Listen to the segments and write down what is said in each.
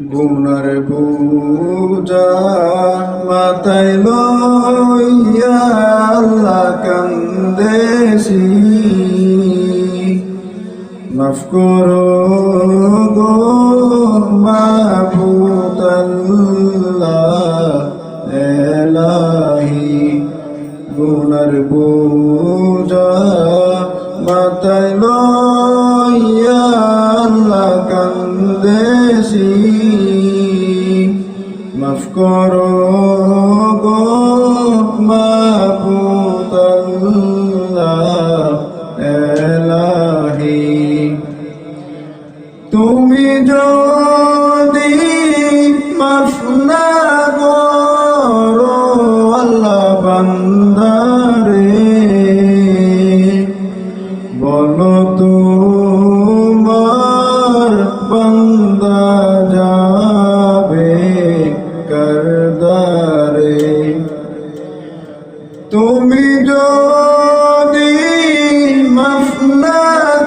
গুনার পূজা মাথায় লইয়া আল্লাহ কান্দেছি মাফ করো গো মাহবুব আল্লাহ এলাহি গুনার পূজা মাফ করো। যাবে করদারে তুমি যদি মাফ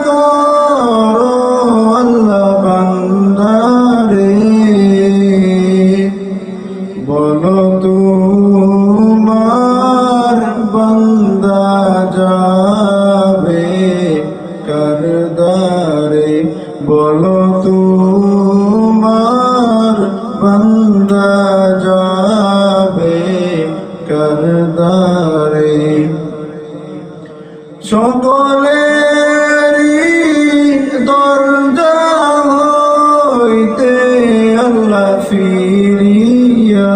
করো আল্লাহ বান্দারে বলো তোমার বান্দা যাবে করদারে সকলেরই দরজা হইতে আল্লাহ ফিরিয়া।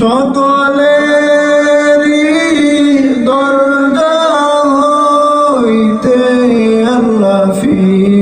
সকলেরই দরজা হইতে আল্লাহ ফিরিয়া।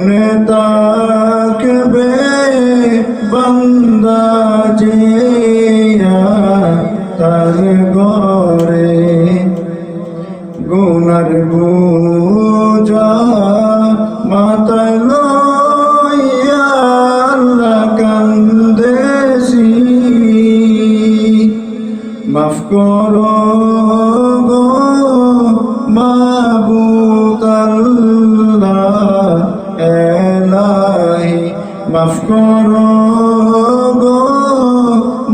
কেমনে তাকবে বান্দা জিয়া তার গরে গুনার বোঝা মাথায় লইয়া কান্দেছি মাফ করো গো মাহবুব আল্লাহ। মাফ করো গো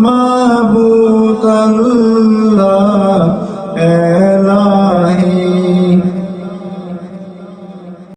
মাবুত আল্লাহ